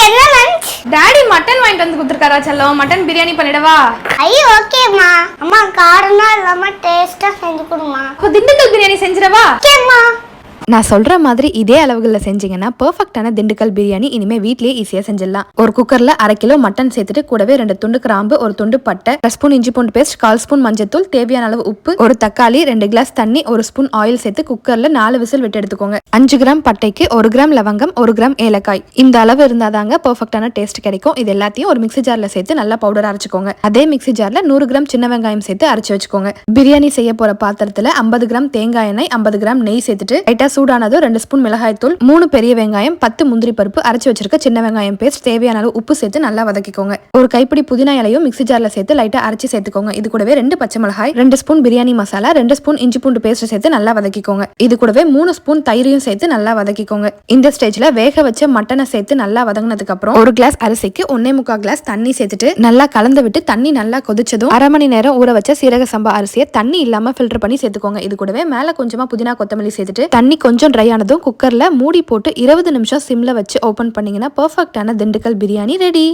இன்னைக்கு என்ன lunch daddy mutton வாங்கிட்டு வந்து கொடுத்துருக்காரா செல்லம்? மட்டன் பிரியாணி பண்ணிடவா? ஐயோ ஓகேம்மா அம்மா காரம்லாம் இல்லாம டேஸ்டா செஞ்சு கொடுமா திண்டுக்கல் பிரியாணி செஞ்சிடவா? நான் சொல்ற மாதிரி இதே அளவுகளில் செஞ்சீங்கன்னா பர்ஃபெக்டான திண்டுக்கல் பிரியாணி இனிமே வீட்லயே ஈஸியா செஞ்சிடலாம். ஒரு குக்கர்ல அரை கிலோ மட்டன் சேர்த்துட்டு கூடவே ரெண்டு துண்டு கிராம்பு ஒரு துண்டு பட்டை அரை ஸ்பூன் இஞ்சி பூண்டு பேஸ்ட் கால் ஸ்பூன் மஞ்சத்தூள் தேவையான அளவு உப்பு ஒரு தக்காளி ரெண்டு கிளாஸ் தண்ணி ஒரு ஸ்பூன் ஆயில் சேர்த்து குக்கர்ல நாலு விசில் விட்டு எடுத்துக்கோங்க. அஞ்சு கிராம் பட்டைக்கு ஒரு கிராம் லவங்கம் ஒரு கிராம் ஏலக்காய். இந்த அளவு இருந்தாதாங்க பர்ஃபெக்டான டேஸ்ட் கிடைக்கும். இது எல்லாத்தையும் ஒரு மிக்ஸி ஜார்ல சேர்த்து நல்லா பவுடர் அரைச்சுக்கோங்க. அதே மிக்ஸி ஜார்ல நூறு கிராம் சின்ன வெங்காயம் சேர்த்து அரைச்சு வச்சுக்கோங்க. பிரியாணி செய்ய போற பாத்திரத்துல ஐம்பது கிராம் தேங்காய் எண்ணெய் ஐம்பது கிராம் நெய் சேர்த்துட்டு லைட்டா சூடானதும் ரெண்டு ஸ்பூன் மிளகாய்த்தூள் மூணு பெரிய வெங்காயம் பத்து முந்திரி பருப்பு அரைச்சி வச்சிருக்க சின்ன வெங்காயம் பேஸ்ட் தேவையான அளவு உப்பு சேர்த்து நல்லா வதக்கிக்கோங்க. ஒரு கைப்பிடி புதினா இலையும் மிக்ஸி ஜார்ல சேர்த்து லைட்டா அரைச்சி சேர்த்துக்கோங்க. இது கூடவே ரெண்டு பச்சை மிளகாய் ரெண்டு ஸ்பூன் பிரியாணி மசாலா ரெண்டு ஸ்பூன் இஞ்சி பூண்டு பேஸ்ட் சேர்த்து நல்லா வதக்கிக்கோங்க. இது கூடவே மூணு ஸ்பூன் தயிரையும் சேர்த்து நல்லா வதக்கிக்கோங்க. இந்த ஸ்டேஜ்ல வேக வச்ச மட்டனை சேர்த்து நல்லா வதங்கினதுக்கு அப்புறம் ஒரு கிளாஸ் அரிசிக்கு ஒன்னே முக்கால் கிளாஸ் தண்ணி சேர்த்துட்டு நல்லா கலந்து விட்டு தண்ணி நல்லா கொதிச்சதும் அரை மணி நேரம் ஊற வச்ச சீரக சம்பா அரிசியை தண்ணி இல்லாம ஃபில்டர் பண்ணி சேர்த்துக்கோங்க. இது கூடவே மேல கொஞ்சமா புதினா கொத்தமல்லி சேர்த்துட்டு தண்ணி கொஞ்சம் கொஞ்சம் ட்ரை ஆனதும் குக்கரில் மூடி போட்டு இருபது நிமிஷம் சிம்மில் வச்சு ஓப்பன் பண்ணீங்கன்னா பர்ஃபெக்டான திண்டுக்கல் பிரியாணி ரெடி